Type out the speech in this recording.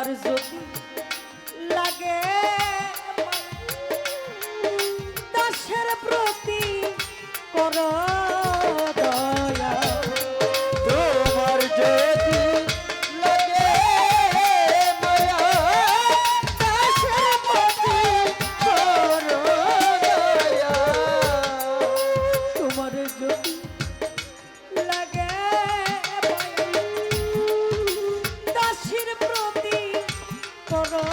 তোমার যদি লাগে দাসের প্রতি কর দাসের প্রতি কর